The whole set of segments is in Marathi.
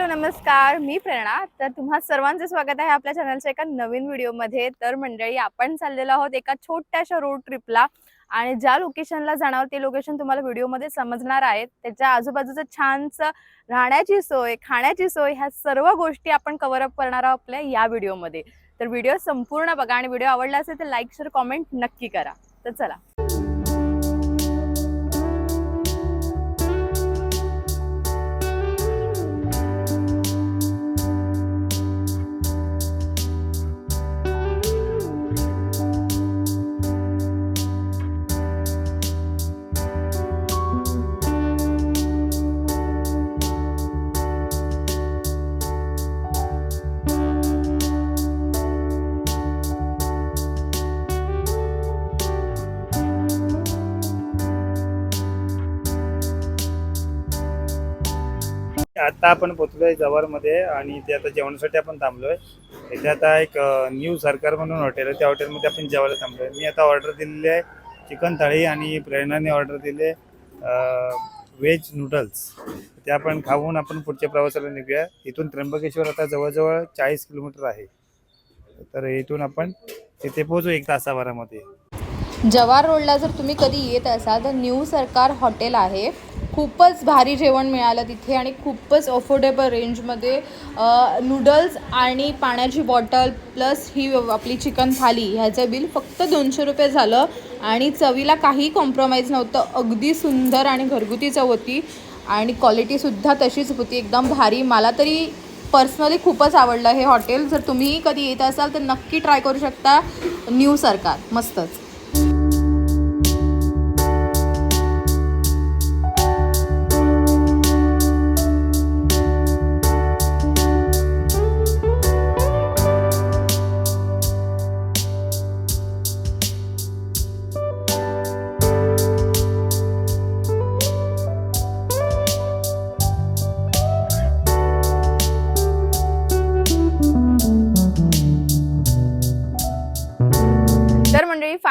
हॅलो नमस्कार. मी प्रेरणा तर तुम्हा सर्वांचे स्वागत आहे आपल्या चॅनलच्या एका नवीन व्हिडिओमध्ये तर मंडळी आपण चाललेलो आहोत एका छोट्याशा रोड ट्रिपला आणि ज्या लोकेशनला जाणार ते लोकेशन तुम्हाला व्हिडिओमध्ये समजणार आहेत. त्याच्या आजूबाजूचं छानसं राहण्याची सोय खाण्याची सोय ह्या सर्व गोष्टी आपण कव्हरअप करणार आहोत आपल्या या व्हिडिओमध्ये तर व्हिडिओ संपूर्ण बघा आणि व्हिडिओ आवडला असेल तर लाईक शेअर कॉमेंट नक्की करा. तर चला. आता आपण पोचलोय जवारमध्ये आणि ते आता जेवणासाठी आपण थांबलोय. इथे आता एक न्यू सरकार म्हणून हॉटेल आहे. त्या हॉटेलमध्ये आपण जेवायला थांबलोय. मी आता ऑर्डर दिलेली आहे चिकन थाळी आणि प्रेरणाने ऑर्डर दिले व्हेज नूडल्स ते आपण खाऊन आपण पुढच्या प्रवासाला निघूया. इथून त्र्यंबकेश्वर आता जवळजवळ चाळीस किलोमीटर आहे. तर इथून आपण तिथे पोहोचू एक तासाभरामध्ये. जवार रोडला जर तुम्ही कधी येत असाल तर न्यू सरकार हॉटेल आहे. खूपच भारी जेवण मिळालं तिथे आणि खूपच अफोर्डेबल रेंजमध्ये नूडल्स आणि पाण्याची बॉटल प्लस ही आपली चिकन थाली ह्याचं बिल फक्त दोनशे रुपये झालं आणि चवीला काही कॉम्प्रोमाइज नव्हतं. अगदी सुंदर आणि घरगुती चव होती आणि क्वालिटीसुद्धा तशीच होती. एकदम भारी. मला तरी पर्सनली खूपच आवडलं. हे हॉटेल जर तुम्हीही कधी येत असाल तर नक्की ट्राय करू शकता. न्यू सरकार. मस्तच.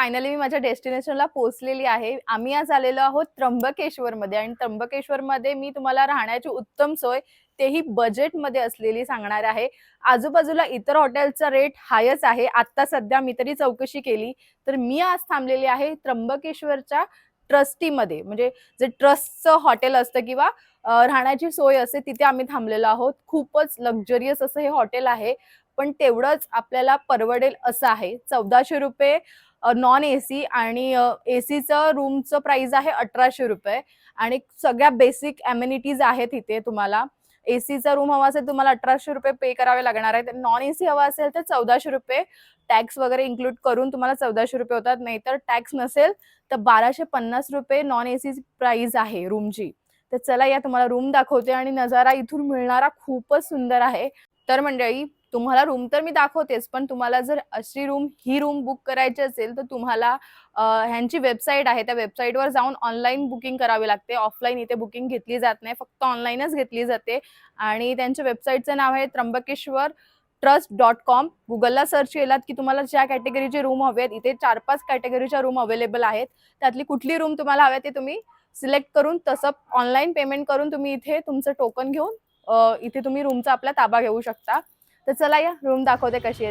फायनली मी माझ्या डेस्टिनेशनला पोहोचलेली आहे. आम्ही आज आलेलो आहोत त्र्यंबकेश्वरमध्ये आणि त्र्यंबकेश्वरमध्ये मी तुम्हाला राहण्याची उत्तम सोय तेही बजेटमध्ये असलेली सांगणार आहे. आजूबाजूला इतर हॉटेलचा रेट हायच आहे. आत्ता सध्या मी तरी चौकशी केली. तर मी आज थांबलेली आहे त्र्यंबकेश्वरच्या ट्रस्टीमध्ये म्हणजे जे ट्रस्टचं हॉटेल असतं किंवा राहण्याची सोय असते तिथे आम्ही थांबलेलो आहोत. खूपच लक्झरियस असं हे हॉटेल आहे. पण तेवढंच आपल्याला परवडेल असं आहे. चौदाशे रुपये नॉन ए सी आणि ए सीचं रूमचं प्राइस आहे अठराशे रुपये. आणि सगळ्या बेसिक ॲम्युनिटीज आहेत इथे तुम्हाला. ए सीचा रूम हवा असेल तुम्हाला अठराशे रुपये पे करावे लागणार आहेत नॉन ए सी हवा असेल तर चौदाशे रुपये. टॅक्स वगैरे इन्क्लूड करून तुम्हाला चौदाशे रुपये होतात. नाहीतर टॅक्स नसेल तर बाराशे पन्नास रुपये नॉन ए सी प्राईज आहे रूमची तर चला या तुम्हाला रूम दाखवते आणि नजारा इथून मिळणारा खूपच सुंदर आहे. तर मंडळी तुम्हाला रूम तर मी दाखवतेच पण तुम्हाला जर अशी रूम ही रूम बुक करायची असेल तर तुम्हाला ह्यांची वेबसाईट आहे. त्या वेबसाईटवर जाऊन ऑनलाईन बुकिंग करावी लागते. ऑफलाईन इथे बुकिंग घेतली जात नाही. फक्त ऑनलाईनच घेतली जाते. आणि त्यांच्या वेबसाईटचं नाव आहे त्र्यंबकेश्वर ट्रस्ट डॉट कॉम गुगलला सर्च केलात की तुम्हाला ज्या कॅटेगरीचे रूम हवे आहेत इथे चार पाच कॅटेगरीच्या रूम अवेलेबल आहेत. त्यातली कुठली रूम तुम्हाला हव्या ते तुम्ही सिलेक्ट करून तसं ऑनलाईन पेमेंट करून तुम्ही इथे तुमचं टोकन घेऊन इथे तुम्ही रूमचा आपला ताबा घेऊ शकता. तर चला या रूम दाखवते कशी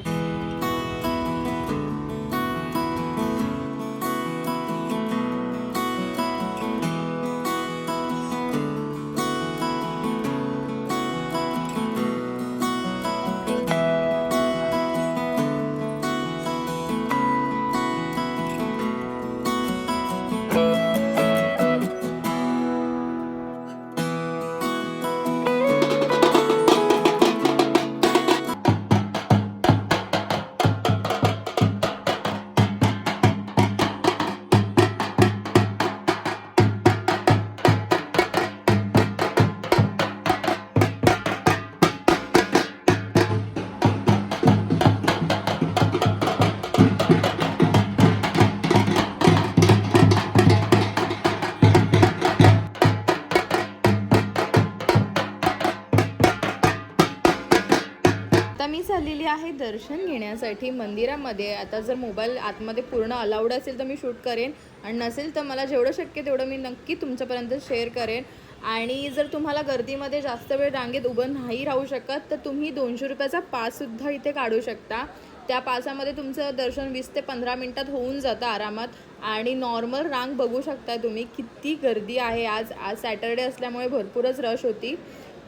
आता मी झालेली आहे दर्शन घेण्यासाठी मंदिरामध्ये. आता जर मोबाईल आतमध्ये पूर्ण अलाउड असेल तर मी शूट करेन. आणि नसेल तर मला जेवढं शक्य तेवढं मी नक्की तुमच्यापर्यंत शेअर करेन. आणि जर तुम्हाला गर्दीमध्ये जास्त वेळ रांगेत उभं नाही राहू शकत तर तुम्ही दोनशे रुपयाचा पाससुद्धा इथे काढू शकता. त्या पासामध्ये तुमचं दर्शन वीस ते पंधरा मिनटात होऊन जातं आरामात. आणि नॉर्मल रांग बघू शकता तुम्ही किती गर्दी आहे. आज आज सॅटर्डे असल्यामुळे भरपूरच रश होती.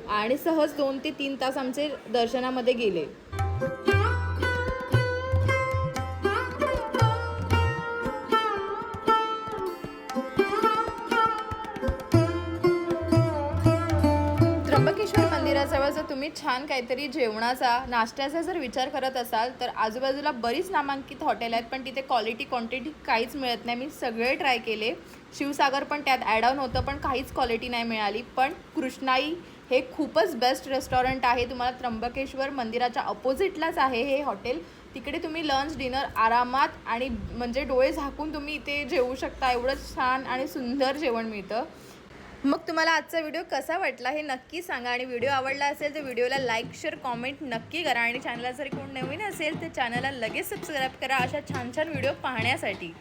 आणि सहज दोन ते तीन तास आमचे दर्शनामध्ये गेले. त्र्यंबकेश्वर मंदिराजवळ जर तुम्ही छान काहीतरी जेवणाचा नाश्त्याचा जर विचार करत असाल तर आजूबाजूला बरीच नामांकित हॉटेल आहेत पण तिथे क्वालिटी क्वांटिटी काहीच मिळत नाही. मी सगळे ट्राय केले. शिवसागर पण त्यात ॲड ऑन होतं पण काहीच क्वालिटी नाही मिळाली. पण कृष्णाई हे खूपच बेस्ट रेस्टॉरंट आहे. तुम्हाला त्र्यंबकेश्वर मंदिराच्या अपोजिटलाच आहे हे हॉटेल तिकडे तुम्ही लंच डिनर आरामात आणि म्हणजे डोळे झाकून तुम्ही इथे जेवू शकता. एवढं छान आणि सुंदर जेवण मिळतं. मग तुम्हाला आजचा व्हिडिओ कसा वाटला हे नक्की सांगा आणि व्हिडिओ आवडला असेल तर व्हिडिओला लाईक शेअर कॉमेंट नक्की करा आणि चॅनलला जर कोण नवीन असेल तर चॅनलला लगेच सबस्क्राईब करा. अशा छान छान व्हिडिओ पाहण्यासाठी.